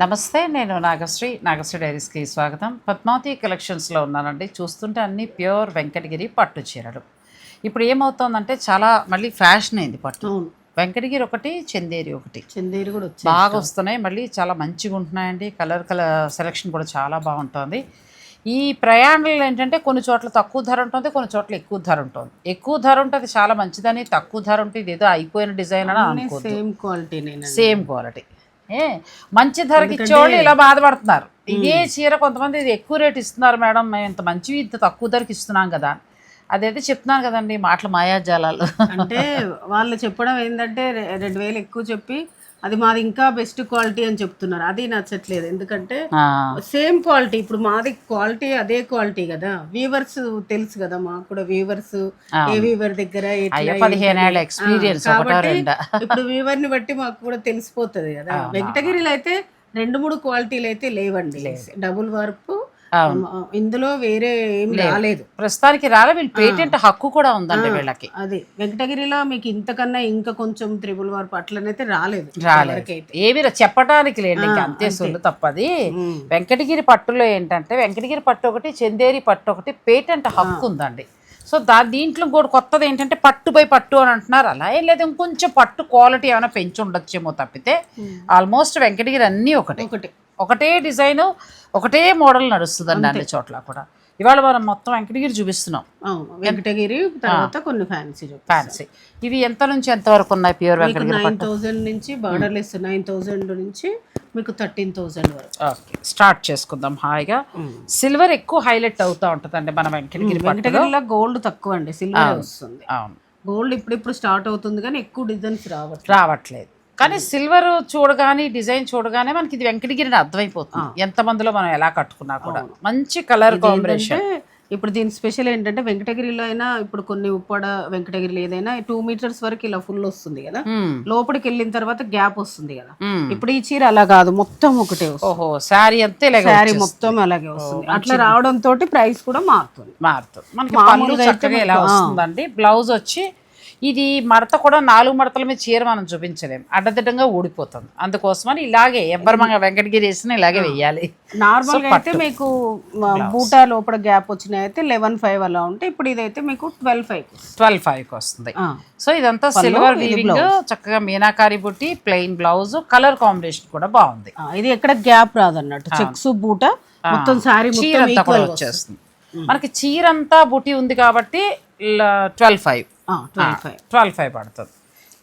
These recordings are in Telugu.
నమస్తే నేను నాగశ్రీ. నాగశ్రీ డైరీస్కి స్వాగతం. పద్మావతి కలెక్షన్స్లో ఉన్నానండి. చూస్తుంటే అన్ని ప్యూర్ వెంకటగిరి పట్టు చీరలు. ఇప్పుడు ఏమవుతోందంటే చాలా మళ్ళీ ఫ్యాషన్ అయింది పట్టు. వెంకటగిరి ఒకటి చందేరి ఒకటి. చందేరి కూడా బాగా వస్తున్నాయి. మళ్ళీ చాలా మంచిగా ఉంటున్నాయండి. కలర్ కలర్ సెలెక్షన్ కూడా చాలా బాగుంటుంది. ఈ ప్రయాణాలు ఏంటంటే కొన్ని చోట్ల తక్కువ ధర ఉంటుంది కొన్ని చోట్ల ఎక్కువ ధర ఉంటుంది. ఎక్కువ ధర ఉంటుంది చాలా మంచిదని తక్కువ ధర ఉంటుంది ఏదో అయిపోయిన డిజైన్ అని సేమ్ క్వాలిటీ సేమ్ క్వాలిటీ. ఏ మంచి ధరకి ఇచ్చేవాళ్ళు ఇలా బాధపడుతున్నారు. ఇదే చీర కొంతమంది ఇది ఎక్కువ రేట్ ఇస్తున్నారు మేడం మేము ఇంత మంచివి ఇంత తక్కువ ధరకి ఇస్తున్నాం కదా. అదైతే చెప్తున్నాను కదండి మాటలు మాయాజాలాలు. అంటే వాళ్ళు చెప్పడం ఏంటంటే రెండు వేలు ఎక్కువ చెప్పి అది మాది ఇంకా బెస్ట్ క్వాలిటీ అని చెప్తున్నారు. అది నచ్చట్లేదు. ఎందుకంటే సేమ్ క్వాలిటీ ఇప్పుడు మాది క్వాలిటీ అదే క్వాలిటీ కదా. వీవర్స్ తెలుసు కదా మాకు కూడా వీవర్స్ ఏ వీవర్ దగ్గర కాబట్టి ఇప్పుడు వీవర్ని బట్టి మాకు కూడా తెలిసిపోతుంది కదా. వెంకటగిరిలో అయితే రెండు మూడు క్వాలిటీలు అయితే లేవండి. Double work. ఇందులో వేరే ఏం రాలేదు. ప్రస్తుతానికి రాలే వీళ్ళు పేటెంట్ హక్కు కూడా ఉందండి వీళ్ళకి. అది. వెంకటగిరిలో మీకు ఇంతకన్నా ఇంకా కొంచెం త్రిబుల్ వార్పు అట్లనైతే రాలేదు రాలేదు. ఏమి చెప్పటానికి లేండి ఇంకా అంతే సొల్లు తప్పది. వెంకటగిరి పట్టులో ఏంటంటే వెంకటగిరి పట్టు ఒకటి చందేరి పట్టు ఒకటి పేటెంట్ హక్కు ఉందండి. సో దా దీంట్లో కూడా కొత్తది ఏంటంటే పట్టు బై పట్టు అని అంటున్నారు. అలా ఏం లేదు ఇంకొంచెం పట్టు క్వాలిటీ ఏమైనా పెంచి ఉండొచ్చేమో తప్పితే ఆల్మోస్ట్ వెంకటగిరి అన్నీ ఒకటే. ఒకటి. ఒకటే డిజైన్ ఒకటే మోడల్ నడుస్తుందండి అన్ని చోట్ల కూడా. ఇవాళ మనం మొత్తం వెంకటగిరి చూపిస్తున్నాం. వెంకటగిరి తర్వాత కొన్ని ఫ్యాన్సీ ఫ్యాన్సీ ఇవి ఎంత నుంచి ఎంత వరకు ఉన్నాయి ప్యూర్ వెంకటగిరి నైన్ థౌజండ్ నుంచి బార్డర్లెస్ నైన్ థౌజండ్ నుంచి మీకు థర్టీన్ థౌజండ్ వరకు. ఓకే స్టార్ట్ చేసుకుందాం హాయిగా. సిల్వర్ ఎక్కువ హైలైట్ అవుతూ ఉంటుందండి మన వెంకటగిరి పట్టులో. వెంకటగిరిలో గోల్డ్ తక్కువ అండి సిల్వర్ వస్తుంది. అవును. గోల్డ్ ఇప్పుడు ఇప్పుడు స్టార్ట్ అవుతుంది కానీ ఎక్కువ డిజైన్స్ రావట్లేదు. రావట్లేదు. కానీ సిల్వర్ చూడగానే డిజైన్ చూడగానే మనకి ఇది వెంకటగిరిని అర్థమైపోతుంది. ఎంత మందిలో మనం ఎలా కట్టుకున్నా కూడా. మంచి కలర్ కాంబినేషన్. ఇప్పుడు దీని స్పెషల్ ఏంటంటే వెంకటగిరిలో అయినా ఇప్పుడు కొన్ని ఉప్పడ వెంకటగిరిలో ఏదైనా టూ మీటర్స్ వరకు ఇలా ఫుల్ వస్తుంది కదా. లోపలికి వెళ్ళిన తర్వాత గ్యాప్ వస్తుంది కదా. ఇప్పుడు ఈ చీర అలా కాదు మొత్తం ఒకటే ఓహో శారీ అంతే శారీ మొత్తం అలాగే వస్తుంది. అట్లా రావడం తోటి ప్రైస్ కూడా మారుతుంది. మారుతుంది. మనకి పళ్ళు చక్కగా ఎలా వస్తుందండి? బ్లౌజ్ వచ్చి ఇది మడత కూడా నాలుగు మడతల మీద చీర మనం చూపించలేము అడ్డదిడ్డంగా ఊడిపోతుంది. అందుకోసమని ఇలాగే ఎవ్వరమంగా వెంకటగిరి వేసిన ఇలాగే వెయ్యాలి నార్మల్గా అయితే మీకు బూటా లోపల గ్యాప్ వచ్చినాయి అయితే లెవెన్ ఫైవ్ అలా ఉంటే ఇప్పుడు ఇదైతే మీకు ట్వెల్వ్ ఫైవ్ ట్వెల్వ్ ఫైవ్కి వస్తుంది. సో ఇదంతా సిల్వర్ వీవింగ్ చక్కగా మీనాకారి బుట్టి ప్లెయిన్ బ్లౌజ్ కలర్ కాంబినేషన్ కూడా బాగుంది. ఇది ఎక్కడ గ్యాప్ రాదు అన్నట్టు చెక్స్ బూట మొత్తం శారీ చీర అంతా కూడా వచ్చేస్తుంది. మనకి చీర అంతా బుట్టి ఉంది కాబట్టి ట్వెల్వ్ ఫైవ్. ట్వెల్వ్ ఫైవ్ పడుతుంది.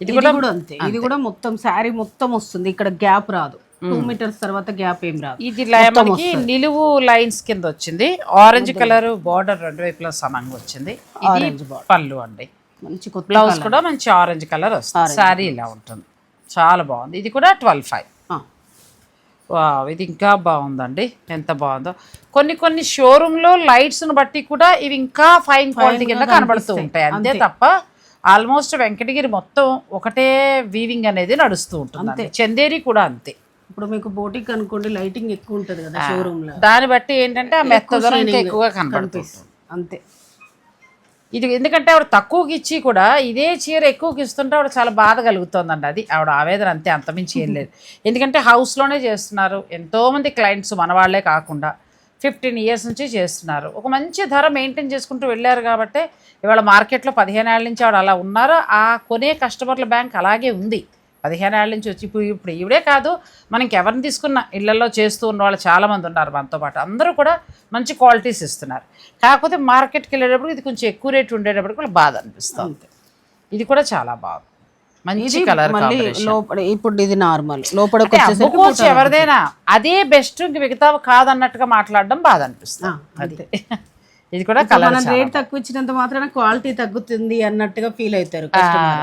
ఇది కూడా అంతే. ఇది కూడా మొత్తం శారీ మొత్తం వస్తుంది. ఇక్కడ గ్యాప్ రాదు. టూ మీటర్స్ తర్వాత గ్యాప్ ఏం రాదు. ఇది మనకి నిలువు లైన్స్ కింద వచ్చింది. ఆరెంజ్ కలర్ బార్డర్ రెండు వైపులా సమంగా వచ్చింది. పళ్ళు అండి. మంచి బ్లౌజ్ కూడా మంచి ఆరెంజ్ కలర్ వస్తుంది. శారీ ఇలా ఉంటుంది. చాలా బాగుంది. ఇది కూడా ట్వెల్వ్ ఫైవ్ వావ్ ఇది ఇంకా బాగుందండి. ఎంత బాగుందో. కొన్ని కొన్ని షోరూంలో లైట్స్ను బట్టి కూడా ఇవి ఇంకా ఫైన్ క్వాలిటీ కింద కనబడుతూ ఉంటాయి. అంతే తప్ప ఆల్మోస్ట్ వెంకటగిరి మొత్తం ఒకటే వీవింగ్ అనేది నడుస్తూ ఉంటుంది చందేరి కూడా అంతే. ఇప్పుడు మీకు బోటిక్ అనుకోండి లైటింగ్ ఎక్కువ ఉంటది కదా షోరూమ్లో. దాన్ని బట్టి ఏంటంటే ఆ మెత్తదనం ఇంకా ఎక్కువగా కనబడుతుంది అంతే. ఇది ఎందుకంటే ఆవిడ తక్కువకి ఇచ్చి కూడా ఇదే చీర ఎక్కువకి ఇస్తుంటే ఆవిడ చాలా బాధ కలుగుతుందండి అది. ఆవిడ ఆవేదన అంతే అంతమించి ఏం లేదు. ఎందుకంటే హౌస్లోనే చేస్తున్నారు. ఎంతోమంది క్లయింట్స్ మనవాళ్ళే కాకుండా ఫిఫ్టీన్ ఇయర్స్ నుంచి చేస్తున్నారు. ఒక మంచి ధర మెయింటైన్ చేసుకుంటూ వెళ్ళారు కాబట్టి ఇవాళ మార్కెట్లో పదిహేను ఏళ్ళ నుంచి ఆవిడ అలా ఉన్నారు? ఆ కొనే కస్టమర్ల బ్యాంక్ అలాగే ఉంది. పదిహేను ఏళ్ళ నుంచి వచ్చి ఇప్పుడు ఇప్పుడు ఈవిడే కాదు మనకి ఎవరిని తీసుకున్న ఇళ్ళలో చేస్తూ ఉన్న వాళ్ళు చాలామంది ఉన్నారు మనతో పాటు. అందరూ కూడా మంచి క్వాలిటీస్ ఇస్తున్నారు. కాకపోతే మార్కెట్కి వెళ్ళేటప్పుడు ఇది కొంచెం ఎక్కువ రేట్ ఉండేటప్పుడు కూడా బాధ అనిపిస్తుంది ఇది కూడా చాలా బాగుంది. మంచి కలర్ లోపల ఇప్పుడు ఇది నార్మల్ అమ్ముకోవచ్చు ఎవరిదైనా అదే బెస్ట్ ఇంక మిగతా కాదన్నట్టుగా మాట్లాడడం బాధ అనిపిస్తుంది. అది. ఇది కూడా కలర్ మనం రేట్ తక్కువ ఇచ్చినంత మాత్రాన క్వాలిటీ తగ్గుతుంది అన్నట్టుగా ఫీల్ అవుతారు.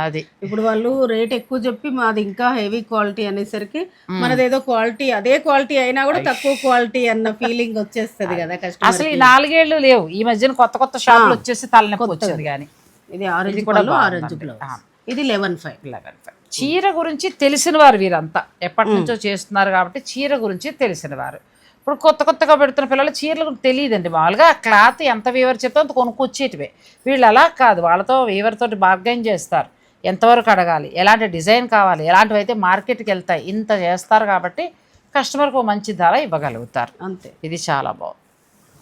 అది. ఇప్పుడు వాళ్ళు రేట్ ఎక్కువ చెప్పి మాది ఇంకా హెవీ క్వాలిటీ అనేసరికి మనదేదో క్వాలిటీ అదే క్వాలిటీ అయినా కూడా తక్కువ క్వాలిటీ అన్న ఫీలింగ్ వచ్చేస్తది కదా కస్టమర్ అసలు ఈ నాలుగేళ్ళు లేవు. ఈ మధ్యన కొత్త కొత్త షాపులు వచ్చేసి తలనొప్పి వచ్చింది కానీ. ఇది ఆరెంజ్ పళ్ళు ఆరెంజ్ బ్లౌజ్ ఇది లెవెన్ ఫైవ్ లెవెన్ ఫైవ్ చీర గురించి తెలిసిన వారు వీరంతా. ఎప్పటి నుంచో చేస్తున్నారు కాబట్టి చీర గురించి తెలిసిన వారు. ఇప్పుడు కొత్త కొత్తగా పెడుతున్న పిల్లలు చీరల తెలియదండి. మామూలుగా క్లాత్ ఎంత వీవర్ చెప్తే అంత కొనుక్కొచ్చేటివే. వీళ్ళు అలా కాదు. వాళ్ళతో వీవర్తో బార్గైన్ చేస్తారు. ఎంతవరకు అడగాలి? ఎలాంటి డిజైన్ కావాలి? ఎలాంటివి అయితే మార్కెట్కి వెళ్తాయి? ఇంత చేస్తారు కాబట్టి కస్టమర్కి మంచి ధర ఇవ్వగలుగుతారు. అంతే. ఇది చాలా బాగుంది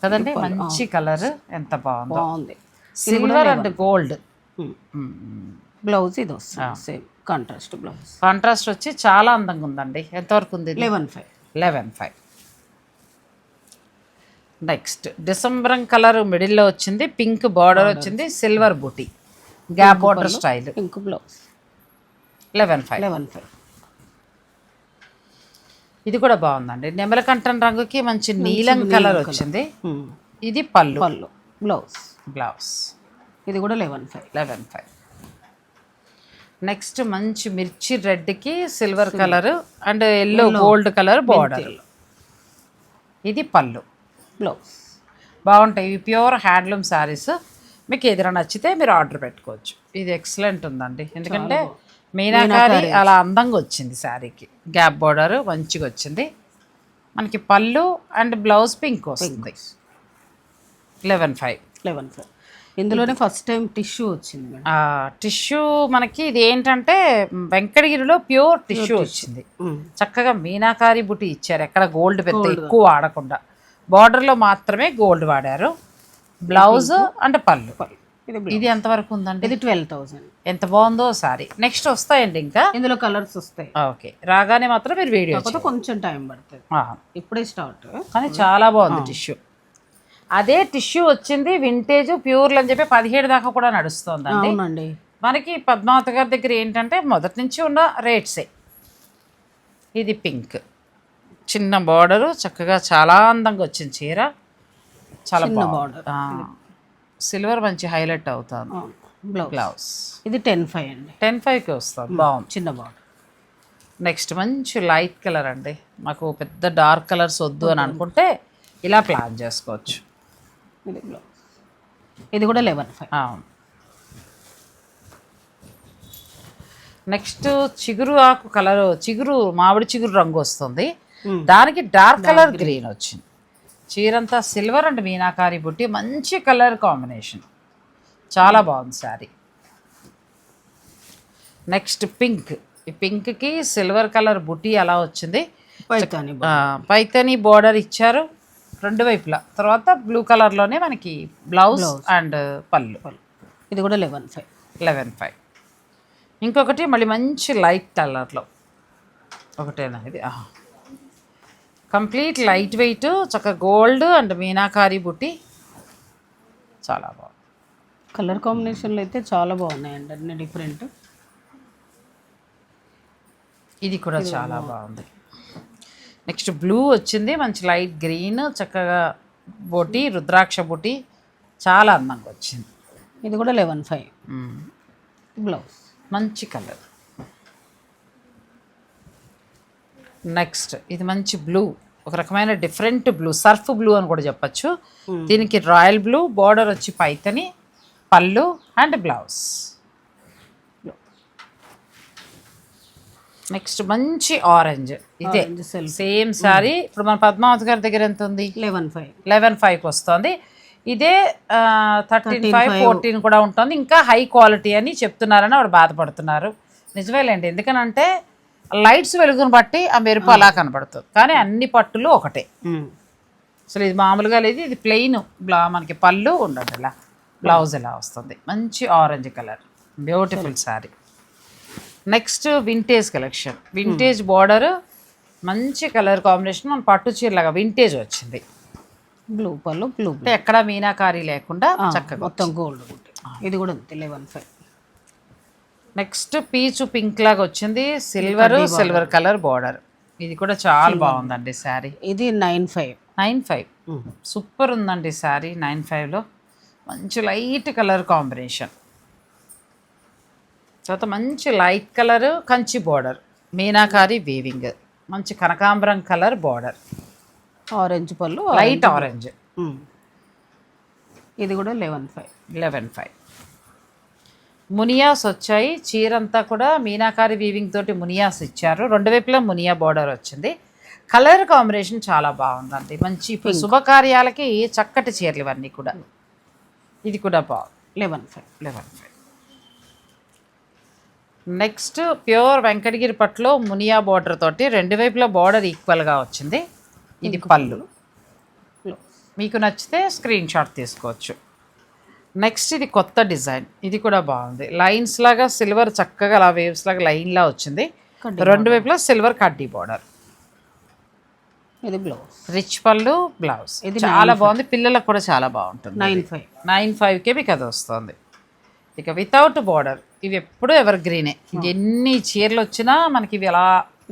కదండి? మంచి కలర్ ఎంత బాగుందో. బాగుంది. సిల్వర్ అండ్ గోల్డ్ బ్లౌజ్ ఇది వస్తుంది. సేమ్ కాంట్రాస్ట్ బ్లౌజ్ కాంట్రాస్ట్ వచ్చి చాలా అందంగా ఉందండి. ఎంతవరకు ఉంది eleven five eleven five next. డిసెంబరం colour మిడిల్లో వచ్చింది పింక్ బార్డర్ వచ్చింది సిల్వర్ బూటీ. Gap border style. Pink blouse eleven five. Eleven five. ఇది కూడా బాగుందండి. నెమలకంఠం రంగుకి మంచి నీలం కలర్ వచ్చింది. ఇది పళ్ళు. పళ్ళు. బ్లౌజ్ బ్లౌజ్ ఇది కూడా eleven five. Eleven five. Next మంచి మిర్చి రెడ్కి silver colour and yellow gold colour border. ఇది పళ్ళు. బ్లౌజ్. బాగుంటాయి. ఇవి ప్యూర్ హ్యాండ్లూమ్ శారీస్ మీకు ఏదైనా నచ్చితే మీరు ఆర్డర్ పెట్టుకోవచ్చు. ఇది ఎక్సలెంట్ ఉందండి. ఎందుకంటే మీనాకారి అలా అందంగా వచ్చింది శారీకి గ్యాప్ బార్డర్ మంచిగా వచ్చింది. మనకి పళ్ళు అండ్ బ్లౌజ్ పింక్ వస్తుంది. Eleven five. Eleven five. ఇందులోనే ఫస్ట్ టైం టిష్యూ వచ్చింది టిష్యూ మనకి ఇది ఏంటంటే వెంకటగిరిలో ప్యూర్ టిష్యూ వచ్చింది. చక్కగా మీనాకారి బుట్టి ఇచ్చారు. ఎక్కడ గోల్డ్ పెద్ద ఎక్కువ వాడకుండా బార్డర్లో మాత్రమే గోల్డ్ వాడారు. బ్లౌజ్ అండ్ పళ్ళు. ఇది ఇది ఎంతవరకు ఉందండి? ఇది ట్వెల్వ్ థౌసండ్ ఎంత బాగుందో సారీ నెక్స్ట్ వస్తాయండి ఇంకా? ఇందులో కలర్స్ వస్తాయి. ఓకే రాగానే మాత్రం మీరు వీడియో కొంచెం టైం పడుతుంది. ఇప్పుడే స్టార్ట్ కానీ చాలా బాగుంది టిష్యూ అదే టిష్యూ వచ్చింది వింటేజ్ ప్యూర్లు అని చెప్పి పదిహేడు దాకా కూడా నడుస్తుందండి. అవునండి. మనకి పద్మావతి గారి దగ్గర ఏంటంటే మొదటి నుంచి ఉన్న రేట్సే ఇది పింక్ చిన్న బార్డరు చక్కగా చాలా అందంగా వచ్చింది చీర. చాలా బాగుంది. సిల్వర్ మంచి హైలైట్ అవుతుంది బ్లౌజ్. బ్లౌజ్. ఇది టెన్ ఫైవ్ అండి. టెన్ ఫైవ్కి వస్తుంది బాగుంది. చిన్న బార్డర్. నెక్స్ట్ మంచి లైట్ కలర్ అండి. మాకు పెద్ద డార్క్ కలర్స్ వద్దు అని అనుకుంటే ఇలా ప్లాన్ చేసుకోవచ్చు. ఇది బ్లౌజ్. ఇది కూడా లెవెన్ ఫైవ్. అవును. నెక్స్ట్ చిగురు ఆకు కలర్ చిగురు మామిడి చిగురు రంగు వస్తుంది. దానికి డార్క్ కలర్ గ్రీన్ వచ్చింది. చీరంతా సిల్వర్ అండ్ మీనాకారి బుట్టి మంచి కలర్ కాంబినేషన్. చాలా బాగుంది శారీ. Next pink. ఈ పింక్కి సిల్వర్ కలర్ బుట్టి అలా వచ్చింది? పైతాని బోర్డర్ ఇచ్చారు రెండు వైపులా. తర్వాత బ్లూ కలర్లోనే మనకి బ్లౌజ్ అండ్ పళ్ళు. ఇది కూడా లెవెన్ ఫైవ్. Eleven five. ఇంకొకటి మళ్ళీ మంచి లైట్ కలర్లో. ఒకటేనా ఇది? కంప్లీట్ లైట్ వెయిట్ చక్క గోల్డ్ అండ్ మీనాకారి బుట్టి. చాలా బాగుంది. కలర్ కాంబినేషన్లు అయితే చాలా బాగున్నాయండి అన్ని డిఫరెంట్. ఇది కూడా చాలా బాగుంది. నెక్స్ట్ బ్లూ వచ్చింది మంచి లైట్ గ్రీన్ చక్కగా బొటి రుద్రాక్ష బొటి చాలా అందంగా వచ్చింది. ఇది కూడా లెవెన్ ఫైవ్. బ్లౌజ్. మంచి కలర్. నెక్స్ట్ ఇది మంచి బ్లూ. ఒక రకమైన డిఫరెంట్ బ్లూ సర్ఫ్ బ్లూ అని కూడా చెప్పచ్చు. దీనికి రాయల్ బ్లూ బార్డర్ వచ్చి పైతని పళ్ళు అండ్ బ్లౌజ్. నెక్స్ట్ మంచి ఆరెంజ్. ఇదే సేమ్ సారీ. ఇప్పుడు మన పద్మావతి గారి దగ్గర ఎంత ఉంది? Eleven five. లెవెన్ ఫైవ్కి వస్తుంది. ఇదే థర్టీన్ ఫైవ్ ఫోర్టీన్ కూడా ఉంటుంది. ఇంకా హై క్వాలిటీ అని చెప్తున్నారని ఆవిడ బాధపడుతున్నారు. నిజమేలేండి ఎందుకనంటే లైట్స్ వెలుగును బట్టి ఆ మెరుపు అలా కనబడుతుంది. కానీ అన్ని పట్టులు ఒకటే. అసలు ఇది మామూలుగా లేదు ఇది ప్లెయిన్ బ్లా మనకి పళ్ళు ఉండదు ఇలా బ్లౌజ్ ఇలా వస్తుంది? మంచి orange colour beautiful saree next vintage collection vintage border మంచి కలర్ కాంబినేషన్ మన పట్టు చీరలాగా వింటేజ్ వచ్చింది. బ్లూ పళ్ళు బ్లూ అంటే ఎక్కడ మీనాకారి లేకుండా చక్కగా మొత్తం గోల్డ్ ఇది కూడా eleven five. Next peach pink లాగా వచ్చింది. సిల్వర్ సిల్వర్ కలర్ బార్డర్ ఇది కూడా చాలా బాగుందండి శారీ. ఇది nine five nine five super ఉందండి శారీ నైన్ ఫైవ్లో మంచి లైట్ కలర్ కాంబినేషన్ తర్వాత మంచి light colour Kanchi border meenakari weaving మంచి కనకాంబరం కలర్ బార్డర్ ఆరెంజ్ పళ్ళు లైట్ ఆరెంజ్ ఉమ్. ఇది కూడా లెవెన్ ఫైవ్ లెవెన్ ఫైవ్ మునియాస్ వచ్చాయి. చీరంతా కూడా మీనాకారి వీవింగ్ తోటి మునియాస్ ఇచ్చారు. రెండు వైపులా మునియా బార్డర్ వచ్చింది. కలర్ కాంబినేషన్ చాలా బాగుందండి. మంచి ఇప్పుడు శుభకార్యాలకి చక్కటి చీరలు ఇవన్నీ కూడా. ఇది కూడా బాగుంది eleven five eleven five next pure Venkatagiri పట్టులో మునియా బార్డర్ తోటి రెండు వైపులా బార్డర్ ఈక్వల్గా వచ్చింది. ఇది పళ్ళు. మీకు నచ్చితే స్క్రీన్ షాట్ తీసుకోవచ్చు. నెక్స్ట్ ఇది కొత్త డిజైన్. ఇది కూడా బాగుంది. లైన్స్ లాగా సిల్వర్ చక్కగా అలా వేవ్స్ లాగా లైన్లా వచ్చింది. రెండు వైపులా సిల్వర్ కడ్డీ బార్డర్ ఇది బ్లౌజ్ రిచ్ పళ్ళు బ్లౌజ్ చాలా బాగుంది. పిల్లలకు కూడా చాలా బాగుంటుంది నైన్ ఫైవ్ నైన్ ఫైవ్కే మీకు అది వస్తుంది. ఇక వితౌట్ బార్డర్ ఇవి ఎప్పుడూ ఎవర్ గ్రీనే ఎన్ని చీరలు వచ్చినా మనకి ఇవి ఎలా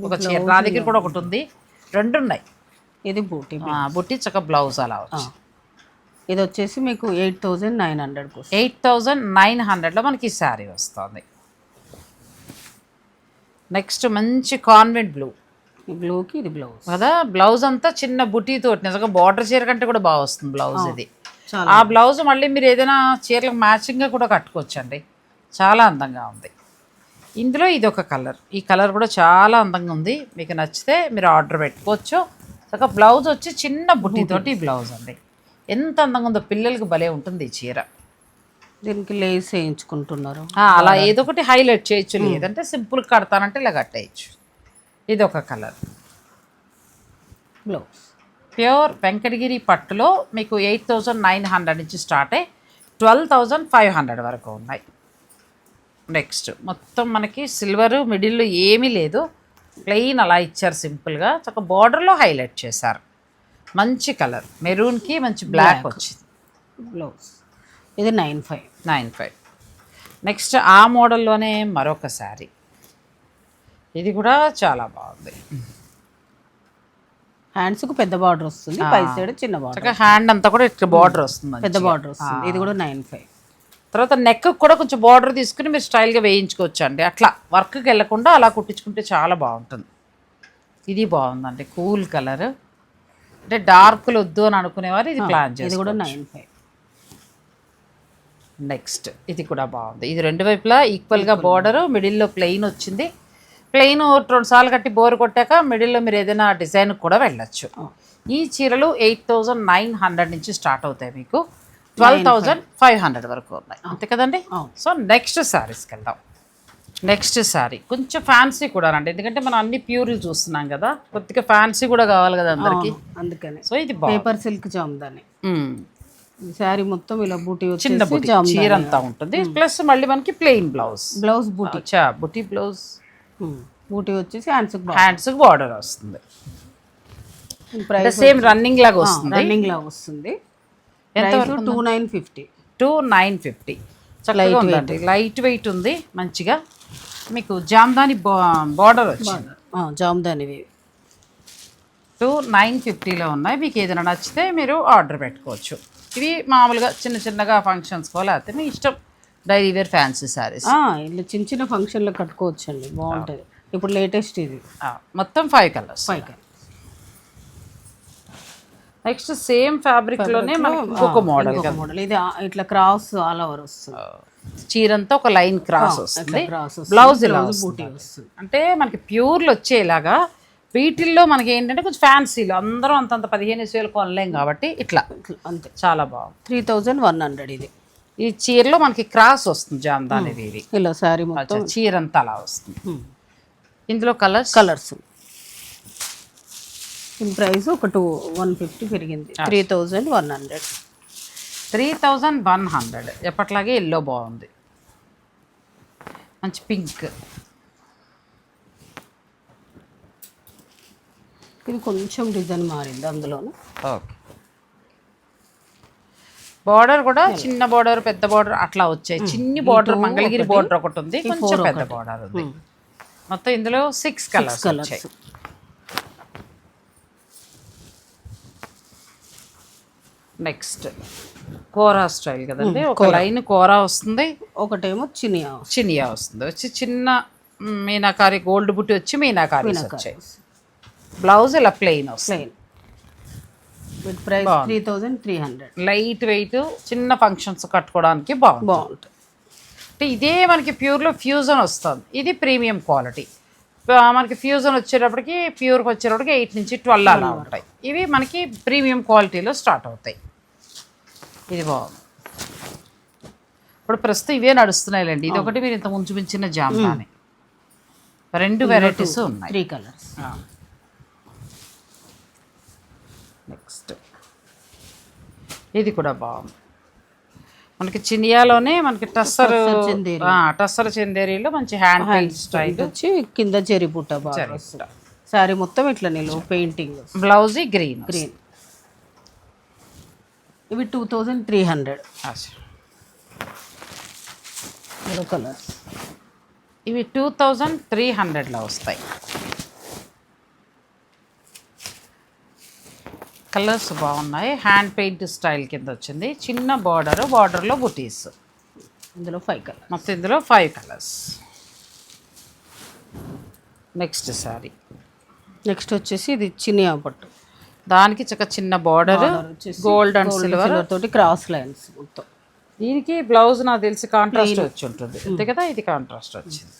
ఒక చీర నా దగ్గర కూడా ఒకటి ఉంది. రెండు ఉన్నాయి ఇది బూటీ. బుట్టి చక్క బ్లౌజ్ అలా వచ్చి ఇది వచ్చేసి మీకు ఎయిట్ థౌజండ్ నైన్ హండ్రెడ్కి వస్తుంది. ఎయిట్ థౌజండ్ నైన్ హండ్రెడ్లో మనకి ఈ శారీ వస్తుంది. నెక్స్ట్ మంచి కాన్వెంట్ బ్లూ. ఈ బ్లూకి ఇది బ్లౌజ్. కదా బ్లౌజ్ అంతా చిన్న బుటీ తోటి నిజంగా బార్డర్ చీర కంటే కూడా బాగా వస్తుంది బ్లౌజ్ ఇది. ఆ బ్లౌజ్ మళ్ళీ మీరు ఏదైనా చీరలకు మ్యాచింగ్గా కూడా కట్టుకోవచ్చండి. చాలా అందంగా ఉంది. ఇందులో ఇది ఒక కలర్. ఈ కలర్ కూడా చాలా అందంగా ఉంది. మీకు నచ్చితే మీరు ఆర్డర్ పెట్టుకోవచ్చు. ఒక బ్లౌజ్ వచ్చి చిన్న బుట్టితోటి ఈ బ్లౌజ్ అండి. ఎంత అందంగా ఉందో పిల్లలకి భలే ఉంటుంది ఈ చీర. దీనికి లేస్ వేయించుకుంటున్నారు. అలా ఏదో ఒకటి హైలైట్ చేయొచ్చు. లేదంటే సింపుల్ కడతానంటే ఇలా కట్టేయచ్చు. ఇది ఒక కలర్ బ్లౌజ్ ప్యూర్ వెంకటగిరి పట్టులో మీకు ఎయిట్ థౌజండ్ నైన్ హండ్రెడ్ నుంచి స్టార్ట్ అయ్యి ట్వెల్వ్ థౌజండ్ ఫైవ్ హండ్రెడ్ వరకు ఉన్నాయి. నెక్స్ట్ మొత్తం మనకి సిల్వర్ మిడిల్లో ఏమీ లేదు. ప్లెయిన్ అలా ఇచ్చారు సింపుల్గా ఒక బార్డర్లో హైలైట్ చేశారు. మంచి కలర్. మెరూన్కి మంచి బ్లాక్ వచ్చింది. బ్లౌజ్ ఇది nine five. Nine five. Next ఆ మోడల్లోనే మరొక శారీ. ఇది కూడా చాలా బాగుంది. హ్యాండ్స్కి పెద్ద బార్డర్ వస్తుంది పై సైడ్ చిన్న బార్డర్ హ్యాండ్ అంతా కూడా ఇట్లా బార్డర్ వస్తుంది పెద్ద బార్డర్ వస్తుంది. ఇది కూడా నైన్ ఫైవ్. తర్వాత నెక్ కూడా కొంచెం బార్డర్ తీసుకుని మీరు స్టైల్గా వేయించుకోవచ్చు అండి అట్లా వర్క్కి వెళ్ళకుండా అలా కుట్టించుకుంటే చాలా బాగుంటుంది. ఇది బాగుందండి. Cool colour. అంటే డార్క్లు వద్దు అని అనుకునేవారు ఇది ప్లాన్ ఇది చేసి కూడా నైన్ ఫైవ్. నెక్స్ట్ ఇది కూడా బాగుంది. ఇది రెండు వైపులా ఈక్వల్గా బార్డర్ మిడిల్లో ప్లెయిన్ వచ్చింది. ప్లెయిన్ రెండు సార్లు కట్టి బోర్ కొట్టాక మిడిల్లో మీరు ఏదైనా డిజైన్ కూడా వెళ్ళొచ్చు. ఈ చీరలు ఎయిట్ థౌజండ్ నైన్ హండ్రెడ్ నుంచి స్టార్ట్ అవుతాయి మీకు. ట్వెల్వ్ థౌజండ్ ఫైవ్ హండ్రెడ్ వరకు ఉన్నాయి. అంతే కదండి. సో నెక్స్ట్ శారీస్కి వెళ్దాం. నెక్స్ట్ శారీ కొంచెం ఫ్యాన్సీ కూడా అండి ఎందుకంటే మనం అన్ని ప్యూర్లు చూస్తున్నాం కదా. కొద్దిగా ఫ్యాన్సీ కూడా కావాలి కదా అందరికి. అందుకని. సో ఇది పేపర్ సిల్క్ జామ్దాని. శారీ మొత్తం ఇలా బూటీ చిన్న చీర అంతా ఉంటుంది. ప్లస్ మళ్ళీ మనకి ప్లెయిన్ బ్లౌజ్. బ్లౌజ్ బూటీ. అచ్చా బుటీ బ్లౌజ్. బూటీ వచ్చేసి హ్యాండ్స్కి హ్యాండ్స్ బార్డర్ వస్తుంది. సేమ్ రన్నింగ్ లాగా వస్తుంది. రన్నింగ్ లా వస్తుంది. Price two nine fifty. Two nine fifty. Light weight ఉంది మంచిగా. మీకు జామ్దాని బార్డర్ వచ్చింది జామ్దానివి. టూ నైన్ ఫిఫ్టీలో ఉన్నాయి. మీకు ఏదైనా నచ్చితే మీరు ఆర్డర్ పెట్టుకోవచ్చు. ఇవి మామూలుగా చిన్న చిన్నగా ఫంక్షన్స్కో లేకపోతే మీ ఇష్టం డైలీ వేర్ ఫ్యాన్సీ శారీస్. ఆ, ఇలా చిన్న చిన్న ఫంక్షన్లో కట్టుకోవచ్చు అండి బాగుంటుంది. ఇప్పుడు లేటెస్ట్ ఇది. మొత్తం ఫైవ్ కలర్స్. పైకి నెక్స్ట్ సేమ్ ఫ్యాబ్రిక్లోనే మనకి ఇంకొక మోడల్ మోడల్. ఇది ఇట్లా క్రాస్ ఆల్ ఓవర్ వస్తుంది. చీరంతా ఒక లైన్ క్రాస్ వస్తుంది. బ్లౌజ్ ఇలా బూటీ వస్తుంది. అంటే మనకి ప్యూర్లు వచ్చేలాగా వీటిల్లో మనకి ఏంటంటే కొంచెం ఫ్యాన్సీలు. అందరం అంతంత పదిహేను వేలు కొనలేం కాబట్టి ఇట్లా. అంతే. చాలా బాగుంది. త్రీ థౌజండ్ వన్ హండ్రెడ్ ఇది. ఈ చీరలో మనకి క్రాస్ వస్తుంది జామ్దాని ఇది ఇలా శారీ మొత్తం. చీర అంతా అలా వస్తుంది. ఇందులో కలర్స్? కలర్స్ దీని ప్రైస్ ఒక టూ వన్ ఫిఫ్టీ పెరిగింది. Three thousand one hundred three thousand one hundred. ఎప్పట్లాగే ఎల్లో బాగుంది. మంచి పింక్ ఇది కొంచెం డిజైన్ మారింది అందులోను. ఓకే. బార్డర్ కూడా చిన్న బార్డర్ పెద్ద బార్డర్ అట్లా వచ్చాయి. చిన్ని బార్డర్ మంగళగిరి బార్డర్ ఒకటి ఉంది. కొంచెం పెద్ద బార్డర్ ఉంది. మొత్తం ఇందులో సిక్స్ కలర్స్ వచ్చాయి. నెక్స్ట్. కోరా స్టైల్ కదండి. ఒక లైన్ కోరా వస్తుంది. ఒకటేమో చినియా చినియా వస్తుంది. వచ్చి చిన్న మీనాకారి గోల్డ్ బుట్టి వచ్చి మీనాకారి వచ్చాయి బ్లౌజ్ ఇలా ప్లెయిన్ వస్తుంది. With price three thousand three hundred light weight చిన్న ఫంక్షన్స్ కట్టుకోవడానికి బాగుంది బాగుంటుంది. అంటే ఇదే మనకి ప్యూర్లో ఫ్యూజన్ వస్తుంది. ఇది ప్రీమియం క్వాలిటీ మనకి ఫ్యూజన్ వచ్చేటప్పటికి ప్యూర్కి వచ్చేటప్పటికి ఎయిట్ నుంచి ట్వెల్వ్ అలా ఉంటాయి. ఇవి మనకి ప్రీమియం క్వాలిటీలో స్టార్ట్ అవుతాయి. ఇది బాగుంది ఇప్పుడు ప్రస్తుతం ఇవే నడుస్తున్నాయిలేండి. ఇది ఒకటి మీరు ఇంత ముంచు మించిన జామ్దాని రెండు వెరైటీస్ ఉన్నాయి. త్రీ కలర్స్ నెక్స్ట్ ఇది కూడా బాగుంది. మనకి చినియాలోనే మనకి టస్సర్. టస్సర్ చందేరిలో. మంచి హ్యాండ్ పెయింట్ స్టైల్ వచ్చి కింద చెరి బుట్ట సారీ మొత్తం ఇట్లా నిలువు పెయింటింగ్ బ్లౌజ్ గ్రీన్ గ్రీన్ ఇవి two thousand three hundred colours ఇవి టూ థౌజండ్ త్రీ హండ్రెడ్లో వస్తాయి. కలర్స్ బాగున్నాయి. హ్యాండ్ పెయింట్ స్టైల్ కింద వచ్చింది. చిన్న బార్డర్ బార్డర్లో బుటీస్. ఇందులో ఫైవ్ కలర్ మొత్తం ఇందులో five colours next saree next వచ్చేసి ఇది చినియా పట్టు దానికి చక్క చిన్న border gold and silver silver తోటి క్రాస్ లైన్స్ మొత్తం. దీనికి బ్లౌజ్ నాకు తెలిసి కాంట్రాస్ట్ వచ్చి ఉంటుంది. అంతే కదా? ఇది కాంట్రాస్ట్ వచ్చింది.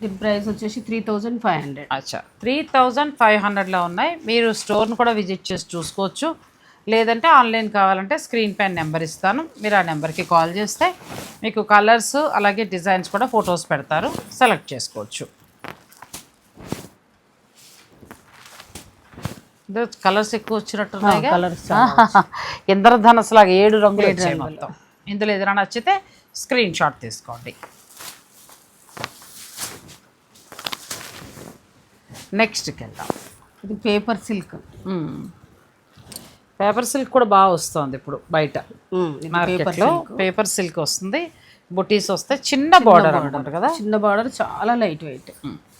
దీని ప్రైస్ వచ్చేసి త్రీ థౌజండ్ ఫైవ్ హండ్రెడ్ అచ్చా. త్రీ థౌజండ్ ఫైవ్ హండ్రెడ్లో ఉన్నాయి. మీరు స్టోర్ని కూడా విజిట్ చేసి చూసుకోవచ్చు. లేదంటే ఆన్లైన్ కావాలంటే స్క్రీన్ పైన నెంబర్ ఇస్తాను. మీరు ఆ నెంబర్కి కాల్ చేస్తే మీకు కలర్స్ అలాగే డిజైన్స్ కూడా ఫొటోస్ పెడతారు. సెలెక్ట్ చేసుకోవచ్చు. కలర్స్ ఎక్కువ వచ్చినట్టున్నాయి కలర్స్ ఇంద్రధనస్ లాగా ఏడు రంగులు. మొత్తం. ఇందులో ఏదైనా నచ్చితే స్క్రీన్ షాట్ తీసుకోండి. నెక్స్ట్కి వెళ్దాం ఇది పేపర్ సిల్క్. పేపర్ సిల్క్ కూడా బాగా వస్తుంది ఇప్పుడు బయట. మార్కెట్లో పేపర్ సిల్క్. వస్తుంది. బుటీస్ వస్తే చిన్న బార్డర్ అనుకుంటా కదా? చిన్న బార్డర్ చాలా లైట్ వెయిట్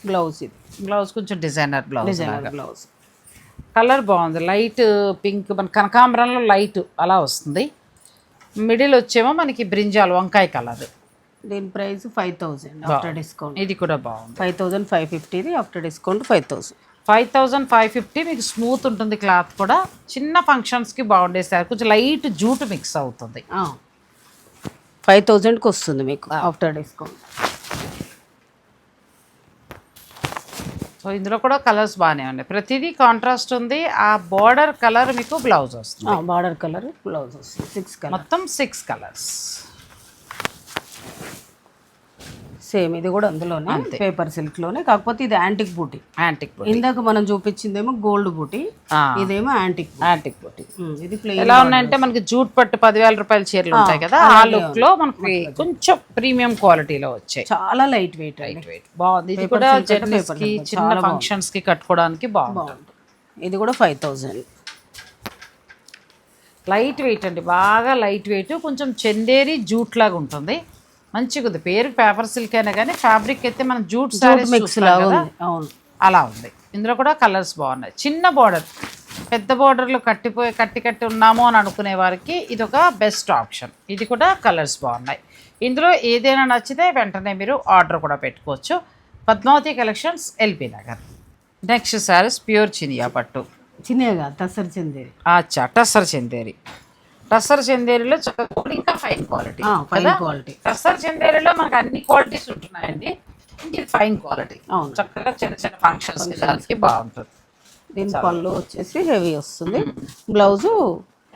బ్లౌజ్ ఇది. బ్లౌజ్ కొంచెం designer blouse designer blouse colour బాగుంది. లైట్ పింక్ మన కనకాంబరంలో లైట్ అలా వస్తుంది. మిడిల్ వచ్చేమో మనకి బ్రింజాల్ వంకాయ కలర్ దీని price five thousand after discount. ఇది కూడా బాగుంది. Five thousand five ఫిఫ్టీది after discount five thousand five thousand five fifty మీకు స్మూత్ ఉంటుంది క్లాత్ కూడా. చిన్న ఫంక్షన్స్కి బాగుండే సార్. కొంచెం లైట్ జూట్ మిక్స్ అవుతుంది. ఫైవ్ థౌజండ్కి వస్తుంది మీకు ఆఫ్టర్ డిస్కౌంట్. సో ఇందులో కూడా కలర్స్ బాగానే ఉన్నాయి. ప్రతిదీ కాంట్రాస్ట్ ఉంది. ఆ బార్డర్ కలర్ మీకు బ్లౌజ్ వస్తుంది. బార్డర్ కలర్ బ్లౌజ్ వస్తుంది. Six colour. మొత్తం సిక్స్ కలర్స్. సేమ్ ఇది కూడా అందులోనే పేపర్ సిల్క్లోనే కాకపోతే ఇది యాంటిక్ బూటీ. యాంటిక్ ఇందాక మనం చూపించిందేమో గోల్డ్ బూటీ ఇదేమో యాంటిక్ యాంటిక్ బుట్టి ఇది ఎలా ఉన్నాయంటే మనకి జూట్ పట్టు పదివేల రూపాయల చీరలు ఉంటాయి కదా ఆ లుక్లో మనకి కొంచెం ప్రీమియం క్వాలిటీలో వచ్చాయి. చాలా లైట్ వెయిట్ లైట్ వెయిట్ బాగుంది. ఇది కూడా జర్నీస్కి చిన్న ఫంక్షన్స్కి కట్టుకోవడానికి బాగుంటుంది. బాగుంటుంది ఇది కూడా ఫైవ్ థౌజండ్ లైట్ వెయిట్ అండి. బాగా లైట్ వెయిట్ కొంచెం చందేరి జూట్ లాగా ఉంటుంది. మంచిగా ఉంది. పేరు పేపర్ సిల్క్ అయినా కానీ ఫ్యాబ్రిక్ అయితే మనం జూట్ సారీస్ మిక్స్ అవును. అలా ఉంది. ఇందులో కూడా కలర్స్ బాగున్నాయి. చిన్న బార్డర్. పెద్ద బార్డర్లో కట్టిపోయి కట్టి కట్టి ఉన్నాము అని అనుకునే వారికి ఇది ఒక బెస్ట్ ఆప్షన్. ఇది కూడా కలర్స్ బాగున్నాయి. ఇందులో ఏదైనా నచ్చితే వెంటనే మీరు ఆర్డర్ కూడా పెట్టుకోవచ్చు. Padmavathi collections LB Nagar. Next sarees pure Chiniya పట్టు. చిన్నగా తసరి చెందేది అచ్చా టస్సర్ చందేరి. టస్సర్ చందేరిలో చక్కగా ఇంకా fine quality fine quality tussar చందేరిలో మనకు అన్ని క్వాలిటీస్ ఉంటున్నాయండి. ఇది ఫైన్ క్వాలిటీ అవును. చక్కగా చిన్న చిన్న ఫంక్షన్స్ దానికి బాగుంటుంది. దీని పళ్ళు వచ్చేసి హెవీ వస్తుంది. బ్లౌజ్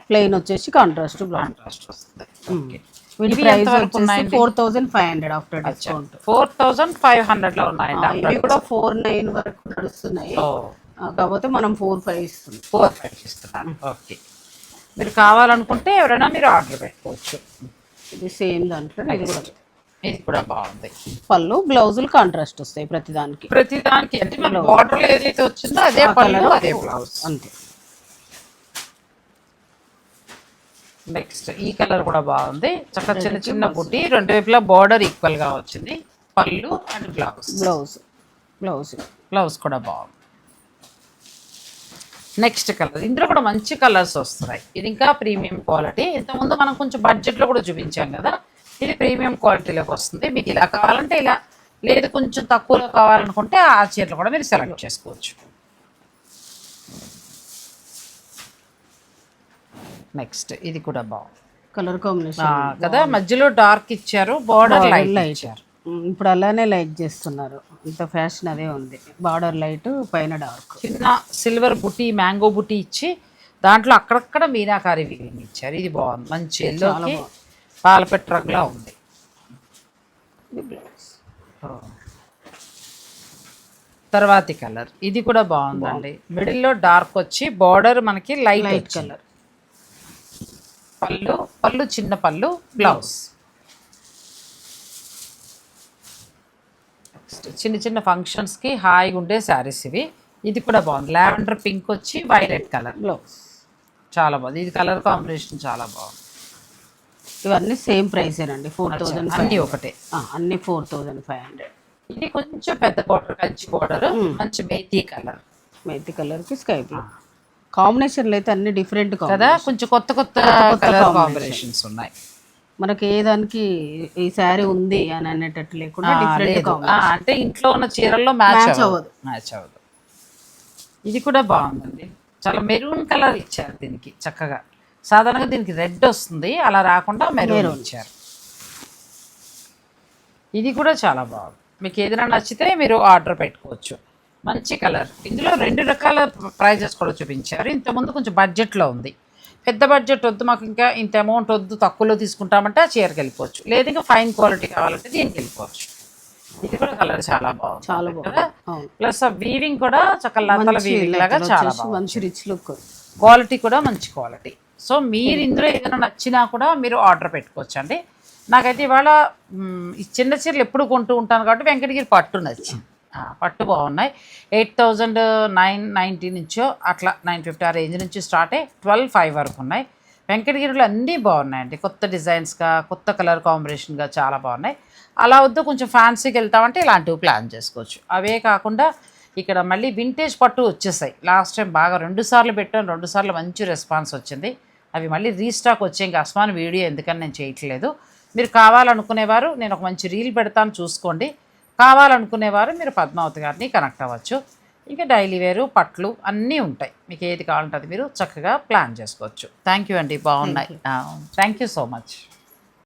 ప్లెయిన్ వచ్చేసి కాంట్రాస్ట్ కాంట్రాస్ట్ వస్తుంది. వీటి ప్రైస్ వచ్చేసి? Four thousand five hundred after discount four thousand five హండ్రెడ్లో ఉన్నాయండి ఇవి కూడా ఫోర్ నైన్ వరకు నడుస్తున్నాయి. కాకపోతే మనం ఫోర్ ఫైవ్ ఇస్తుంది ఫోర్ ఫైవ్ ఇస్తున్నాను ఓకే మీరు కావాలనుకుంటే ఎవరైనా మీరు ఆర్డర్ పెట్టుకోవచ్చు. ఇది సేమ్ దాంట్లో ఇది కూడా. ఇది కూడా బాగుంది. పళ్ళు బ్లౌజులు కాంట్రాస్ట్ వస్తాయి ప్రతి దానికి. ప్రతి దానికి అంటే మన బార్డర్ ఏదైతే వచ్చిందో అదే పళ్ళు అదే బ్లౌజ్ అంతే. నెక్స్ట్ ఈ కలర్ కూడా బాగుంది. చక్కగా చిన్న చిన్న బుట్టి రెండు వైపులా బార్డర్ ఈక్వల్గా వచ్చింది. Pallu and blouse blouse blouse blouse కూడా బాగుంది. Next colour. ఇందులో కూడా మంచి కలర్స్ వస్తున్నాయి. ఇది ఇంకా ప్రీమియం క్వాలిటీ. ఇంతకుముందు మనం కొంచెం బడ్జెట్లో కూడా చూపించాం కదా. ఇది ప్రీమియం క్వాలిటీలోకి వస్తుంది. మీకు ఇలా కావాలంటే ఇలా లేదు కొంచెం తక్కువలో కావాలనుకుంటే ఆ చీరలు కూడా మీరు సెలెక్ట్ చేసుకోవచ్చు. నెక్స్ట్ ఇది కూడా బాగుంది. కలర్ కాంబినేషన్ కదా మధ్యలో డార్క్ ఇచ్చారు బార్డర్ లైట్ ఇచ్చారు. ఇప్పుడు అలానే లైక్ చేస్తున్నారు. ఇంత ఫ్యాషన్ అదే ఉంది. బార్డర్ లైట్ పైన డార్క్. చిన్న సిల్వర్ బుట్టి మ్యాంగో బుట్టి ఇచ్చి దాంట్లో అక్కడక్కడ మీనాకారి వీవింగ్ ఇచ్చారు. ఇది బాగుంది. మంచి ఎల్లోకి పాలపెట్ట రంగులా ఉంది. తర్వాతి కలర్. ఇది కూడా బాగుందండి. మిడిల్లో డార్క్ వచ్చి బార్డర్ మనకి లైట్ లైట్. కలర్. పళ్ళు పళ్ళు చిన్న పళ్ళు బ్లౌజ్. చిన్న చిన్న ఫంక్షన్స్కి హాయిగా ఉండే శారీస్ ఇవి. ఇది కూడా బాగుంది. లావెండర్ పింక్ వచ్చి వైలెట్ కలర్ బ్లౌజ్ చాలా బాగుంది. ఇది కలర్ కాంబినేషన్ చాలా బాగుంది. ఇవన్నీ సేమ్ ప్రైసేనండి ఫోర్ థౌజండ్ అన్నీ ఒకటే. అన్ని ఫోర్ థౌజండ్ ఫైవ్ హండ్రెడ్ ఇది కొంచెం పెద్ద బోర్డర్ కంచి బోర్డర్ మంచి మేతీ కలర్ మైతి కలర్కి స్కై బ్లూ కాంబినేషన్లు అయితే అన్ని డిఫరెంట్ కదా కొంచెం కొత్త కొత్త కలర్ కాంబినేషన్స్ ఉన్నాయి. మనకి ఏ దానికి ఈ శారీ ఉంది అని అనేటట్టు లేకుండా డిఫరెంట్ అంటే ఇంట్లో ఉన్న చీరల్లో మ్యాచ్ అవ్వదు. మ్యాచ్ అవ్వదు. ఇది కూడా బాగుందండి. చాలా మెరూన్ కలర్ ఇచ్చారు దీనికి చక్కగా. సాధారణంగా దీనికి రెడ్ వస్తుంది అలా రాకుండా మెరూన్ ఇచ్చారు. ఇది కూడా చాలా బాగుంది. మీకు ఏదైనా నచ్చితే మీరు ఆర్డర్ పెట్టుకోవచ్చు. మంచి కలర్. ఇందులో రెండు రకాల ప్రైజెస్ కూడా చూపించారు. ఇంతకుముందు కొంచెం బడ్జెట్లో ఉంది. పెద్ద బడ్జెట్ వద్దు మాకు ఇంకా ఇంత అమౌంట్ వద్దు తక్కువలో తీసుకుంటామంటే ఆ చీరకి వెళ్ళిపోవచ్చు. లేదు ఇంకా ఫైన్ క్వాలిటీ కావాలంటే దీనికి వెళ్ళిపోవచ్చు. ఇది కూడా కలర్ చాలా బాగుంది. చాలా బాగుంది. ప్లస్ ఆ వీవింగ్ కూడా చక్కగా లతల వీవింగ్ లాగా చాలా మంచి రిచ్ లుక్ క్వాలిటీ కూడా మంచి క్వాలిటీ సో మీరు ఇందులో ఏదైనా నచ్చినా కూడా మీరు ఆర్డర్ పెట్టుకోవచ్చు అండి నాకైతే ఇవాళ ఈ చిన్న చీరలు ఎప్పుడు కొంటూ ఉంటాను కాబట్టి వెంకటగిరి పట్టు నచ్చింది. పట్టు బాగున్నాయి. ఎయిట్ థౌజండ్ నైన్ నైంటీ నుంచో అట్లా నైన్ ఫిఫ్టీ ఆ రేంజ్ నుంచి స్టార్ట్ అయ్యి ట్వెల్వ్ ఫైవ్ వరకు ఉన్నాయి. వెంకటగిరిలో అన్నీ బాగున్నాయండి. కొత్త డిజైన్స్గా కొత్త కలర్ కాంబినేషన్గా చాలా బాగున్నాయి. అలా వద్దు కొంచెం ఫ్యాన్సీకి వెళ్తామంటే ఇలాంటివి ప్లాన్ చేసుకోవచ్చు. అవే కాకుండా ఇక్కడ మళ్ళీ వింటేజ్ పట్టు వచ్చేసాయి. లాస్ట్ టైం బాగా రెండు సార్లు పెట్టాను రెండు సార్లు మంచి రెస్పాన్స్ వచ్చింది. అవి మళ్ళీ రీస్టాక్ వచ్చే ఇంకా అస్మాన్ వీడియో ఎందుకని నేను చేయట్లేదు. మీరు కావాలనుకునేవారు నేను ఒక మంచి రీల్ పెడతాను చూసుకోండి. కావాలనుకునేవారు మీరు పద్మావతి గారిని కనెక్ట్ అవ్వచ్చు. ఇంకా డైలీ వేరు పట్లు అన్నీ ఉంటాయి. మీకు ఏది కావాలంటే అది మీరు చక్కగా ప్లాన్ చేసుకోవచ్చు. థ్యాంక్ యూ అండి బాగున్నాయి. Thank you so much